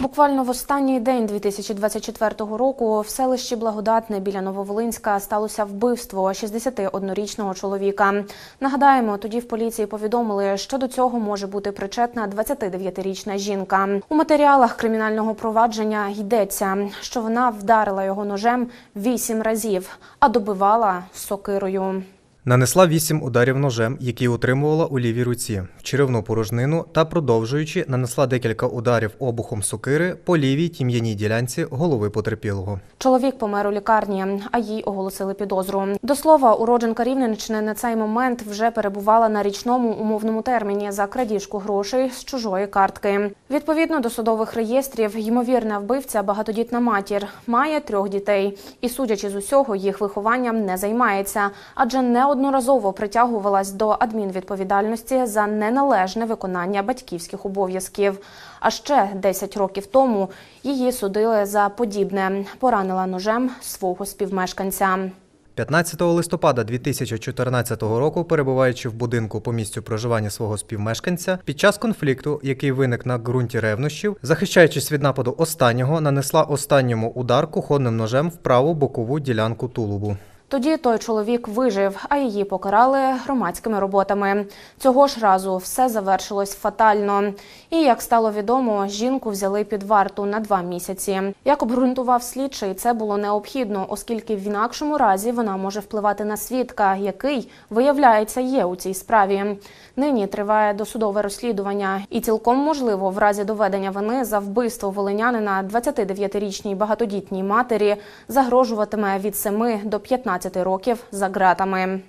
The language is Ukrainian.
Буквально в останній день 2024 року в селищі Благодатне біля Нововолинська сталося вбивство 61-річного чоловіка. Нагадаємо, тоді в поліції повідомили, що до цього може бути причетна 29-річна жінка. У матеріалах кримінального провадження йдеться, що вона вдарила його ножем вісім разів, а добивала сокирою. Нанесла вісім ударів ножем, які утримувала у лівій руці, черевну порожнину та, продовжуючи, нанесла декілька ударів обухом сокири по лівій тім'яній ділянці голови потерпілого. Чоловік помер у лікарні, а їй оголосили підозру. До слова, уродженка Рівненщини на цей момент вже перебувала на річному умовному терміні за крадіжку грошей з чужої картки. Відповідно до судових реєстрів, ймовірна вбивця багатодітна матір має трьох дітей, і судячи з усього, їх вихованням не займається, адже неодноразово притягувалась до адмінвідповідальності за неналежне виконання батьківських обов'язків. А ще 10 років тому її судили за подібне. Поранила ножем свого співмешканця. 15 листопада 2014 року, перебуваючи в будинку по місцю проживання свого співмешканця, під час конфлікту, який виник на ґрунті ревнощів, захищаючись від нападу останнього, нанесла останньому удар кухонним ножем в праву бокову ділянку тулубу. Тоді той чоловік вижив, а її покарали громадськими роботами. Цього ж разу все завершилось фатально. І як стало відомо, жінку взяли під варту на два місяці. Як обґрунтував слідчий, це було необхідно, оскільки в інакшому разі вона може впливати на свідка, який виявляється є у цій справі. Нині триває досудове розслідування, і цілком можливо, в разі доведення вини за вбивство волинянина 29-річній багатодітній матері загрожуватиме від 7 до 15 років за ґратами.